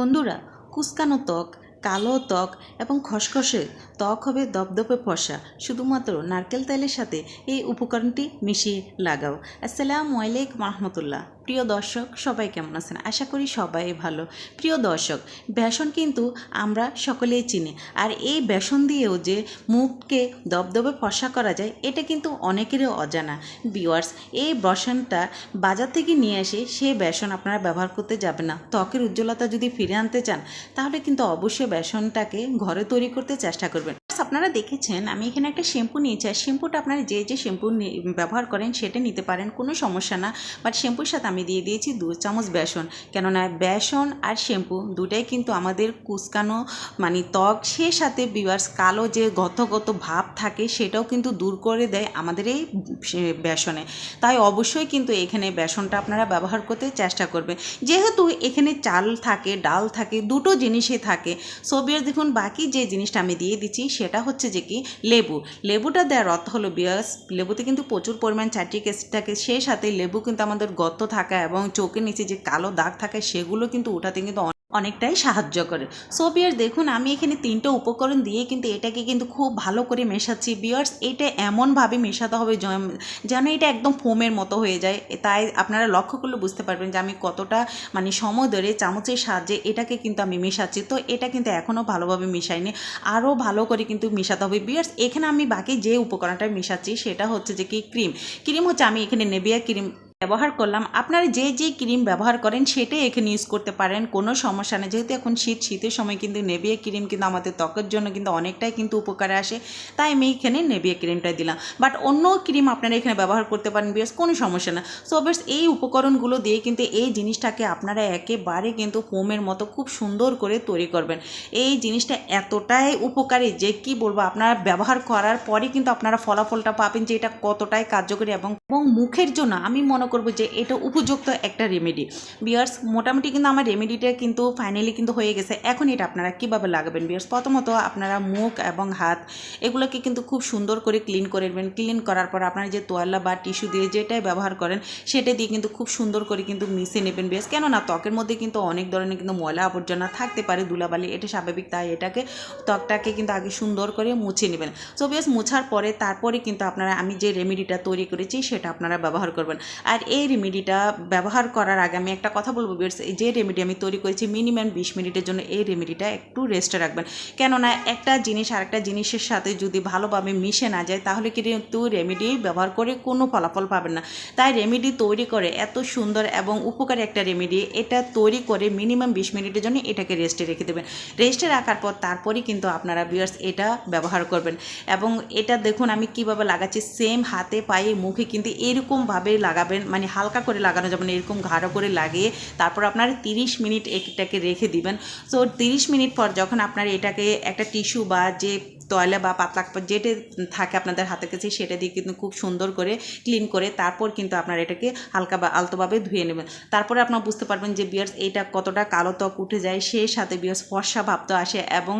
বন্ধুরা, কুসকানো ত্বক, কালো ত্বক এবং খসখসে ত্বক হবে দপদপে ফসা শুধুমাত্র নারকেল তেলের সাথে এই উপকরণটি মিশিয়ে লাগাও। আসসালামু আলাইকুম রহমতুল্লাহ। প্রিয় দর্শক, সবাই কেমন আছেন? আশা করি সবাই ভালো। প্রিয় দর্শক, বেসন কিন্তু আমরা সকলেই চিনি। আর এই বেসন দিয়েও যে মুখকে দবদবে ফসা করা যায়, এটা কিন্তু অনেকেরই অজানা। বিওয়ার্স এই বেসনটা বাজার থেকে নিয়ে এসে সেই বেসন আপনারা ব্যবহার করতে যাবেন না। ত্বকের উজ্জ্বলতা যদি ফিরে আনতে চান, তাহলে কিন্তু অবশ্যই বেসনটাকে ঘরে তৈরি করতে চেষ্টা করবেন। আপনারা দেখেছেন, আমি এখানে একটা শ্যাম্পু নিয়েছি, আর শ্যাম্পুটা আপনারা যে যে শ্যাম্পু ব্যবহার করেন সেটা নিতে পারেন, কোনো সমস্যা না। বাট শ্যাম্পুর সাথে আমি দিয়ে দিয়েছি দু চামচ বেসন। কেননা বেসন আর শ্যাম্পু দুটাই কিন্তু আমাদের কুচকানো মানে ত্বক, সে সাথে বিভার্স কালো যে গত গত ভাব থাকে সেটাও কিন্তু দূর করে দেয় আমাদের এই বেসনে। তাই অবশ্যই কিন্তু এখানে বেসনটা আপনারা ব্যবহার করতে চেষ্টা করবেন। যেহেতু এখানে চাল থাকে, ডাল থাকে, দুটো জিনিসই থাকে। সোবিয়ার দেখুন, বাকি যে জিনিসটা আমি দিয়ে দিচ্ছি সেটা হচ্ছে যে কি, লেবু। লেবুটা দেওয়ার অর্থ হলো বিয়াস, লেবুতে কিন্তু প্রচুর পরিমাণ চারটিক অ্যাসিড থাকে, সেই সাথে লেবু কিন্তু আমাদের গত থাকা এবং চোখের নিচে যে কালো দাগ থাকে, সেগুলো কিন্তু ওঠাতে কিন্তু অনেকটাই সাহায্য করে। সো বিয়ার্স দেখুন, আমি এখানে তিনটে উপকরণ দিয়ে কিন্তু এটাকে কিন্তু খুব ভালো করে মেশাচ্ছি। বিয়ার্স এটা এমনভাবে মেশাতে হবে যেন এটা একদম ফোমের মতো হয়ে যায়। তাই আপনারা লক্ষ্য করলে বুঝতে পারবেন যে আমি কতটা মানে সময় ধরে চামচের সাহায্যে এটাকে কিন্তু আমি মেশাচ্ছি। তো এটা কিন্তু এখনও ভালোভাবে মেশাইনি। আরও ভালো করে কিন্তু মেশাতে হবে। বিয়ার্স এখানে আমি বাকি যে উপকরণটা মেশাচ্ছি, সেটা হচ্ছে যে কি? ক্রিম। ক্রিম হচ্ছে আমি এখানে নেভিয়া ক্রিম ব্যবহার করলাম, আপনারা যে যে ক্রিম ব্যবহার করেন সেটাই এখানে ইউজ করতে পারেন, কোনো সমস্যা নেই। যেহেতু এখন শীত, শীতের সময় কিন্তু নেভিয়া ক্রিম কিন্তু আমাদের ত্বকের জন্য কিন্তু অনেকটাই কিন্তু উপকারে আসে, তাই আমি এখানে নেভিয়া ক্রিমটা দিলাম। বাট অন্য ক্রিম আপনারা এখানে ব্যবহার করতে পারেন বিয়ার্স, কোনো সমস্যা না সো বেশ এই উপকরণগুলো দিয়ে কিন্তু এই জিনিসটাকে আপনারা একেবারে কিন্তু ফোমের মতো খুব সুন্দর করে তৈরি করবেন। এই জিনিসটা এতটাই উপকারী যে, কি বলব, আপনারা ব্যবহার করার পরে কিন্তু আপনারা ফলাফলটা পাবেন যে, এটা কতটাই কার্যকরী এবং মুখের জন্য আমি মনে করব যে এটা উপযুক্ত একটা রেমেডি বিয়ার্স মোটামুটি কিন্তু আমার রেমেডিটা কিন্তু ফাইনালি কিন্তু হয়ে গেছে। এখন এটা আপনারা কীভাবে লাগাবেন? বিয়ার্স প্রথমত আপনারা মুখ এবং হাত এগুলোকে কিন্তু খুব সুন্দর করে ক্লিন করে নেবেন। ক্লিন করার পর আপনারা যে তোয়াল্লা বা টিস্যু দিয়ে যেটাই ব্যবহার করেন, সেটা দিয়ে কিন্তু খুব সুন্দর করে কিন্তু মিশে নেবেন। বিয়ার্স কেননা ত্বকের মধ্যে কিন্তু অনেক ধরনের কিন্তু ময়লা আবর্জনা থাকতে পারে, ধুলাবালি, এটা স্বাভাবিক। তাই এটাকে, ত্বকটাকে কিন্তু আগে সুন্দর করে মুছে নেবেন। সো বিয়ার্স মুছার পরে, তারপরে কিন্তু আপনারা, আমি যে রেমেডিটা তৈরি করেছি, সেটা আপনারা ব্যবহার করবেন। আর এই রেমেডিটা ব্যবহার করার আগে আমি একটা কথা বলব যে রেমেডি আমি তৈরি করেছি মিনিমাম বিশ মিনিটের জন্য, এই রেমেডিটা একটু রেস্টে রাখবেন। কেননা একটা জিনিস আরেকটা জিনিসের সাথে যদি ভালোভাবে মিশে না যায়, তাহলে কিন্তু রেমেডি ব্যবহার করে কোনো ফলাফল পাবেন না। তাই রেমেডি তৈরি করে এত সুন্দর এবং উপকারী একটা রেমেডি এটা তৈরি করে মিনিমাম বিশ মিনিটের জন্য এটাকে রেস্টে রেখে দেবেন। রেস্টে রাখার পর তারপরেই কিন্তু আপনারা বিয়ার্স এটা ব্যবহার করবেন। এবং এটা দেখুন আমি কীভাবে লাগাচ্ছি সেম হাতে পায়ে মুখে কিন্তু এরকমভাবে লাগাবেন মানে হালকা করে লাগানো যাবে না এরকম ঘাড়ো করে লাগিয়ে তারপর আপনারা তিরিশ মিনিট এটাকে রেখে দিবেন। সো তিরিশ মিনিট পর যখন আপনার এটাকে একটা টিস্যু বা যে তয়লা বা পাতলা যেটা থাকে আপনাদের হাতের কাছে সেটা দিয়ে কিন্তু খুব সুন্দর করে ক্লিন করে তারপর কিন্তু আপনারা এটাকে হালকা বা আলতোভাবে ধুয়ে নেবেন। তারপরে আপনারা বুঝতে পারবেন যে বিয়ার্স, এটা কতটা কালো ত্বক উঠে যায়, সেই সাথে বিয়ার্স ফর্সা ভাব তো আসে এবং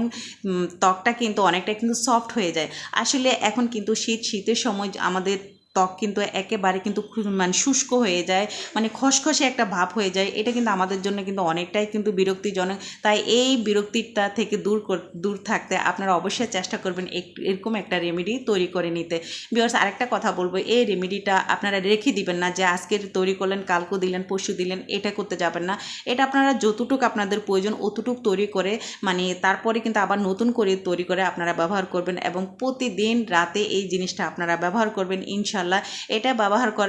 ত্বকটা কিন্তু অনেকটা কিন্তু সফট হয়ে যায়। আসলে এখন কিন্তু শীত, শীতের সময় আমাদের ত্বক কিন্তু একেবারে কিন্তু মানে শুষ্ক হয়ে যায় মানে খসখসে একটা ভাব হয়ে যায়, এটা কিন্তু আমাদের জন্য কিন্তু অনেকটাই কিন্তু বিরক্তিজনক। তাই এই বিরক্তিটা থেকে দূর দূর থাকতে আপনারা অবশ্যই চেষ্টা করবেন এরকম একটা রেমেডি তৈরি করে নিতে। বিকজ আরেকটা কথা বলব, এই রেমেডিটা আপনারা রেখে দিবেন না যে আজকের তৈরি করলেন কালকে দিলেন, পরশু দিলেন, এটা করতে যাবেন না। এটা আপনারা যতটুকু আপনাদের প্রয়োজন অতটুক তৈরি করে মানে তারপরে কিন্তু আবার নতুন করে তৈরি করে আপনারা ব্যবহার করবেন এবং প্রতিদিন রাতে এই জিনিসটা আপনারা ব্যবহার করবেন ইনশাল্লাহ এটা ব্যবহার কর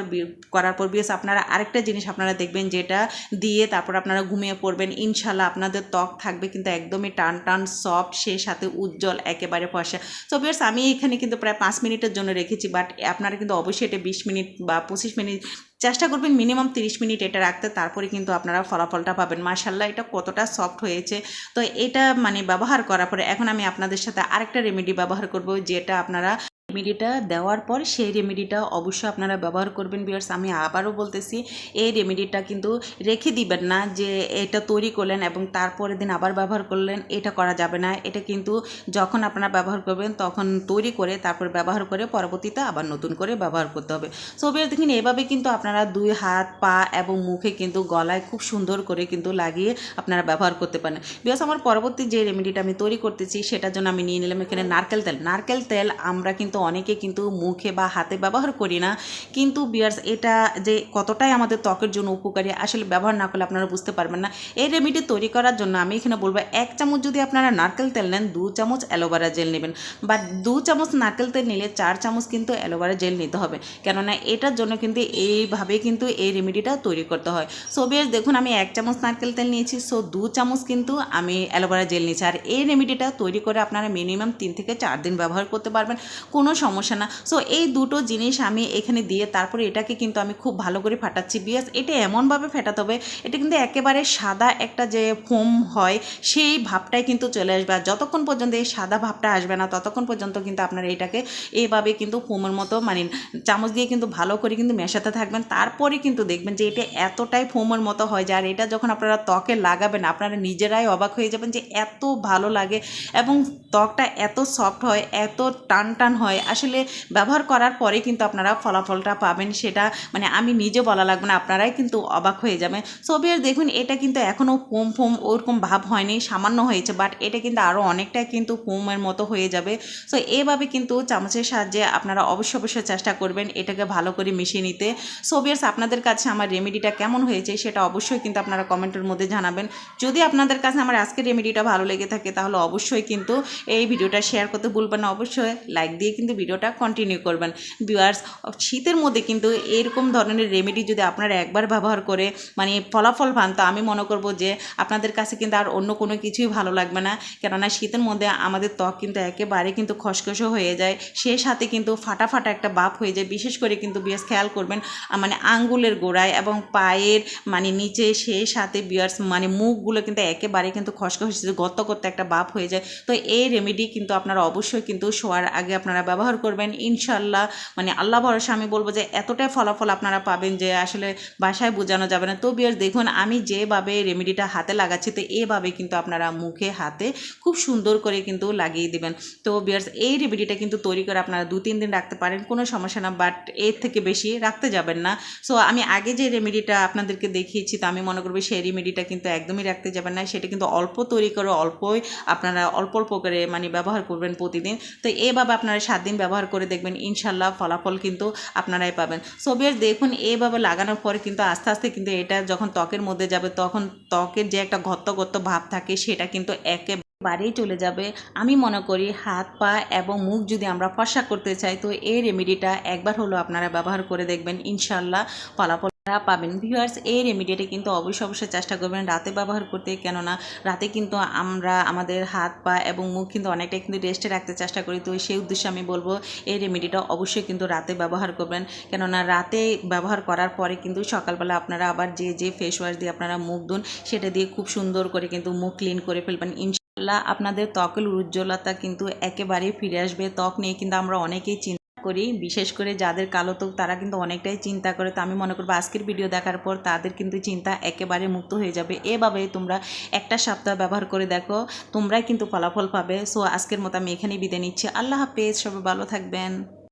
করার পর বিকজ আপনারা আরেকটা জিনিস আপনারা দেখবেন যেটা দিয়ে তারপর আপনারা ঘুমিয়ে পড়বেন। ইনশাল্লাহ আপনাদের ত্বক থাকবে কিন্তু একদমই টান টান, সফট, সেই সাথে উজ্জ্বল, একেবারে ফসা তো বিয়ার্স আমি এখানে কিন্তু প্রায় পাঁচ মিনিটের জন্য রেখেছি বাট আপনারা কিন্তু অবশ্যই এটা বিশ মিনিট বা পঁচিশ মিনিট চেষ্টা করবেন মিনিমাম তিরিশ মিনিট এটা রাখতে, তারপরে কিন্তু আপনারা ফলাফলটা পাবেন। মার্শাল্লাহ এটা কতটা সফট হয়েছে। তো এটা মানে ব্যবহার করার পরে এখন আমি আপনাদের সাথে আরেকটা রেমেডি ব্যবহার করব, যেটা আপনারা রেমেডিটা দেওয়ার পর সেই রেমেডিটা অবশ্যই আপনারা ব্যবহার করবেন বিয়ার্স আমি আবারও বলতেছি, এই রেমেডিটা কিন্তু রেখে দিবেন না যে এটা তৈরি করলেন এবং তারপরের দিন আবার ব্যবহার করলেন, এটা করা যাবে না। এটা কিন্তু যখন আপনারা ব্যবহার করবেন তখন তৈরি করে, তারপর ব্যবহার করে পরবর্তীতে আবার নতুন করে ব্যবহার করতে হবে। সো বিয়ার্স দেখুন, এভাবে কিন্তু আপনারা দুই হাত, পা এবং মুখে কিন্তু গলায় খুব সুন্দর করে কিন্তু লাগিয়ে আপনারা ব্যবহার করতে পারেন। বিকজ আমার পরবর্তী যে রেমেডিটা আমি তৈরি করতেছি, সেটার জন্য আমি নিয়ে নিলাম এখানে নারকেল তেল। নারকেল তেল আমরা কিন্তু অনেকে কিন্তু মুখে বা হাতে ব্যবহার করি না। কিন্তু বিয়ার্স এটা যে কতটাই আমাদের ত্বকের জন্য উপকারী, আসলে ব্যবহার না করলে আপনারা বুঝতে পারবেন না। এই রেমেডি তৈরি করার জন্য আমি এখানে বলব, এক চামচ যদি আপনারা নারকেল তেল নেন, দু চামচ অ্যালোভেরা জেল নেবেন। বা দু চামচ নারকেল তেল নিলে চার চামচ কিন্তু অ্যালোভেরা জেল নিতে হবে। কেননা এটার জন্য কিন্তু এইভাবে কিন্তু এই রেমেডিটা তৈরি করতে হয়। সো বিয়ার্স দেখুন, আমি এক চামচ নারকেল তেল নিয়েছি সো দু চামচ কিন্তু আমি অ্যালোভেরা জেল নিয়েছি। আর এই রেমেডিটা তৈরি করে আপনারা মিনিমাম তিন থেকে চার দিন ব্যবহার করতে পারবেন। কোনো সমস্যা না। সো এই দুটো জিনিস আমি এখানে দিয়ে তারপরে এটাকে কিন্তু আমি খুব ভালো করে ফাটাচ্ছি। বিয়াস এটা এমনভাবে ফেটাতে হবে, এটা কিন্তু একেবারে সাদা একটা যে ফোম হয়, সেই ভাবটাই কিন্তু চলে আসবে। আর যতক্ষণ পর্যন্ত এই সাদা ভাবটা আসবে না, ততক্ষণ পর্যন্ত কিন্তু আপনারা এটাকে এইভাবে কিন্তু ফোমের মতো মানে চামচ দিয়ে কিন্তু ভালো করে কিন্তু মেশাতে থাকবেন। তারপরে কিন্তু দেখবেন যে এটা এতটাই ফোমের মতো হয় যে, আর এটা যখন আপনারা ত্বকে লাগাবেন, আপনারা নিজেরাই অবাক হয়ে যাবেন যে এত ভালো লাগে। এবং ত্বকটা এত সফট হয়, এত টান টান হয় আসলে ব্যবহার করার পরে কিন্তু আপনারা ফলাফলটা পাবেন সেটা মানে আমি নিজে বলা লাগবে না, আপনারাই কিন্তু অবাক হয়ে যাবেন। সবিয়ার দেখুন, এটা কিন্তু এখনও ফোম ফোম ওরকম ভাব হয়নি, সামান্য হয়েছে বাট এটা কিন্তু আরও অনেকটাই কিন্তু ফোমের মতো হয়ে যাবে। সো এভাবে কিন্তু চামচের সাহায্যে আপনারা অবশ্য অবশ্যই চেষ্টা করবেন এটাকে ভালো করে মিশিয়ে নিতে। সোবিয়ার্স আপনাদের কাছে আমার রেমেডিটা কেমন হয়েছে সেটা অবশ্যই কিন্তু আপনারা কমেন্টের মধ্যে জানাবেন। যদি আপনাদের কাছে আমার আজকের রেমেডিটা ভালো লেগে থাকে, তাহলে অবশ্যই কিন্তু এই ভিডিওটা শেয়ার করতে ভুলবেন না। অবশ্যই লাইক দিয়ে কিন্তু ভিডিওটা কন্টিনিউ করবেন। ভিউয়ার্স শীতের মধ্যে কিন্তু এরকম ধরনের রেমেডি যদি আপনারা একবার ব্যবহার করে মানে ফলাফল পান, তো আমি মনে করব যে আপনাদের কাছে কিন্তু আর অন্য কোনো কিছুই ভালো লাগবে না। কেননা শীতের মধ্যে আমাদের ত্বক কিন্তু একেবারে কিন্তু খসখসে হয়ে যায়। সে সাথে কিন্তু ফাটা ফাটা একটা বাপ হয়ে যায়। বিশেষ করে কিন্তু বিয়ার্স খেয়াল করবেন মানে আঙ্গুলের গোড়ায় এবং পায়ের মানে নিচে সেই সাথে বিয়ার্স মানে মুখগুলো কিন্তু একেবারে কিন্তু খসখসে গত করতে একটা বাপ হয়ে যায়। তো এই রেমেডি কিন্তু আপনারা অবশ্যই কিন্তু শোয়ার আগে আপনারা ব্যবহার করবেন ইনশাল্লাহ মানে আল্লাহ ভরসা, আমি বলব যে এতটাই ফলাফল আপনারা পাবেন যে আসলে বাসায় বোঝানো যাবে না। তো বিয়ার্স, দেখুন, আমি যেভাবে রেমেডিটা হাতে লাগাচ্ছি, তো এভাবে কিন্তু আপনারা মুখে, হাতে খুব সুন্দর করে কিন্তু লাগিয়ে দিবেন। তো বিয়ার্স, এই রেমেডিটা কিন্তু তৈরি করে আপনারা দু, তিন দিন রাখতে পারেন, কোনো সমস্যা না, বাট এর থেকে বেশি রাখতে যাবেন না। সো, আমি আগে যে রেমেডিটা আপনাদেরকে দেখিয়েছি, তো আমি মনে করব সেই রেমেডিটা কিন্তু একদমই রাখতে যাবেন না। সেটা কিন্তু অল্প তৈরি করে, অল্পই আপনারা অল্প অল্প করে মানে ব্যবহার করবেন প্রতিদিন। তো এভাবে আপনারা সাত ব্যবহার করে দেখবেন, ইনশাল্লাহ ফলাফল কিন্তু আপনারাই পাবেন। সোবিয়ার দেখুন, এইভাবে লাগানোর পরে কিন্তু আস্তে আস্তে কিন্তু এটা যখন ত্বকের মধ্যে যাবে, তখন ত্বকের যে একটা ঘত্ত ঘত্ত ভাব থাকে, সেটা কিন্তু একে বাড়িয়ে চলে যাবে। আমি মনে করি হাত, পা এবং মুখ যদি আমরা ফসা করতে চাই, তো এই রেমেডিটা একবার হলো আপনারা ব্যবহার করে দেখবেন, ইনশাল্লাহ ফলাফল আপনারা পাবেন। ভিউয়ার্স এই রেমেডিটা কিন্তু অবশ্যই অবশ্যই চেষ্টা করবেন রাতে ব্যবহার করতে, কেননা রাতে কিন্তু আমরা আমাদের হাত, পা এবং মুখ কিন্তু অনেকটাই কিন্তু রেস্টে রাখতে চেষ্টা করি। তো সেই উদ্দেশ্যে আমি বলব, এই রেমেডিটা অবশ্যই কিন্তু রাতে ব্যবহার করবেন। কেননা রাতে ব্যবহার করার পরে কিন্তু সকালবেলা আপনারা আবার যে যে ফেস ওয়াশ দিয়ে আপনারা মুখ ধুন, সেটা দিয়ে খুব সুন্দর করে কিন্তু মুখ ক্লিন করে ফেলবেন। ইনশাল্লাহ আপনাদের ত্বকের উজ্জ্বলতা কিন্তু একেবারেই ফিরে আসবে। ত্বক নিয়ে কিন্তু আমরা অনেকেই চিন্তা করি, বিশেষ করে যাদের কালো তো তারা কিন্তু অনেকটাই চিন্তা করে। তো আমি মনে করব আজকের ভিডিও দেখার পর তাদের কিন্তু চিন্তা একেবারে মুক্ত হয়ে যাবে। এভাবে তোমরা একটা সপ্তাহ ব্যবহার করে দেখো, তোমরাই কিন্তু ফলাফল পাবে। সো আজকের মতো আমি এখানেই বিদায় নিচ্ছি। আল্লাহ হাফেজ, সবাই ভালো থাকবেন।